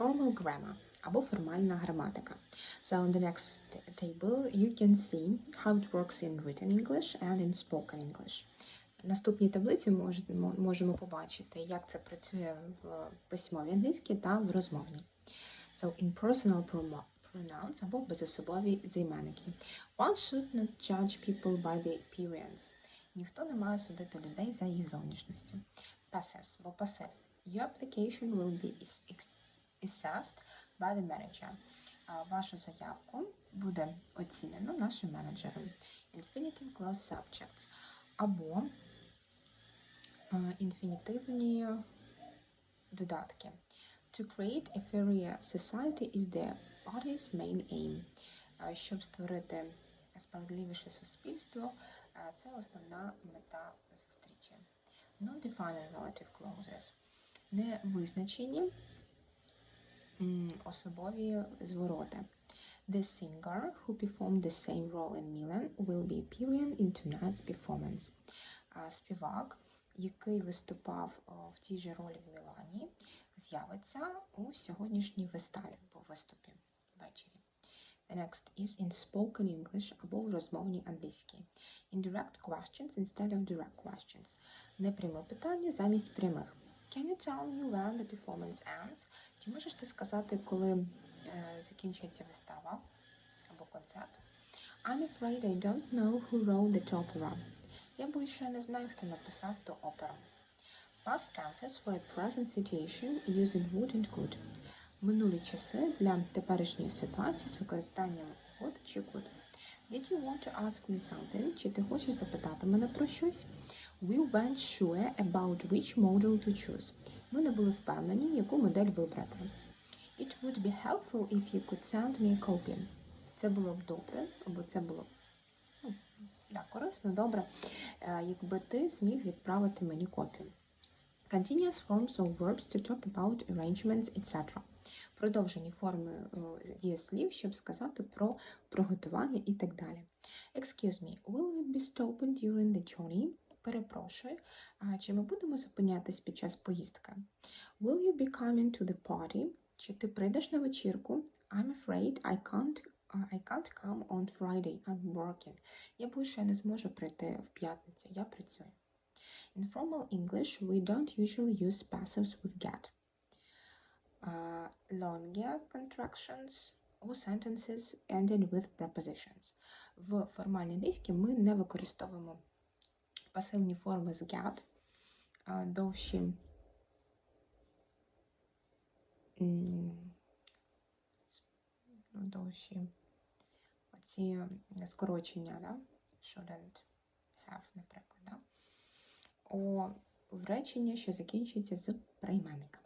formal grammar або формальна граматика. So on the next table you can see how it works in written English and in spoken English. В наступній таблиці можемо, побачити, як це працює в письмовій англійській та в розмовній. So in personal pronouns або безособові займенники. One should not judge people by their appearance. Ніхто не має судити людей за їх зовнішністю. Passives або пасив. Your application will be assessed by the manager. Вашу заявку буде оцінено нашим менеджером. Infinitive clause subjects або інфінітивні додатки. To create a fairer society is the party's main aim. Щоб створити справедливіше суспільство, це основна мета зустрічі. Non-defined relative clauses. Невизначені особові звороти. The singer who performed the same role in Milan will be appearing in tonight's performance. А Співак, який виступав в тій же ролі в Мілані, з'явиться у сьогоднішній виставі або виступі ввечері. The next is in spoken English або в розмовній англійській. Indirect questions instead of direct questions. Непряме питання замість прямих. Can you tell me when the performance ends? Чи можеш ти сказати, коли е, закінчується вистава або концерт? I'm afraid I don't know who wrote the opera. Я боюсь, що я не знаю, хто написав ту оперу. Past tenses for a present situation using would and could. Минулі часи для теперішньої ситуації з використанням would чи could. Did you want to ask me something? Чи ти хочеш запитати мене про щось? We weren't sure about which model to choose. Ми не були впевнені, яку модель вибрати. It would be helpful if you could send me a copy. Це було б добре, або це було б ну, да, корисно, добре, е, якби ти зміг відправити мені копію. Continuous forms of verbs to talk about arrangements, etc. Продовжені форми е, дієслів, щоб сказати про приготування і так далі. Excuse me, will we be stopping during the journey? Перепрошую, а чи ми будемо зупинятись під час поїздки? Will you be coming to the party? Чи ти прийдеш на вечірку? I'm afraid I can't, uh, I can't come on Friday. I'm working. Я я не зможу прийти в п'ятницю. Я працюю. In formal English, we don't usually use passives with get. Uh, longer contractions or sentences ended with prepositions. В формальній англійській ми не використовуємо пасивні форми з get, а, довші м, с- ну, довші оці скорочення, да? shouldn't have, наприклад. Да? О, в речення, що закінчується з прийменника.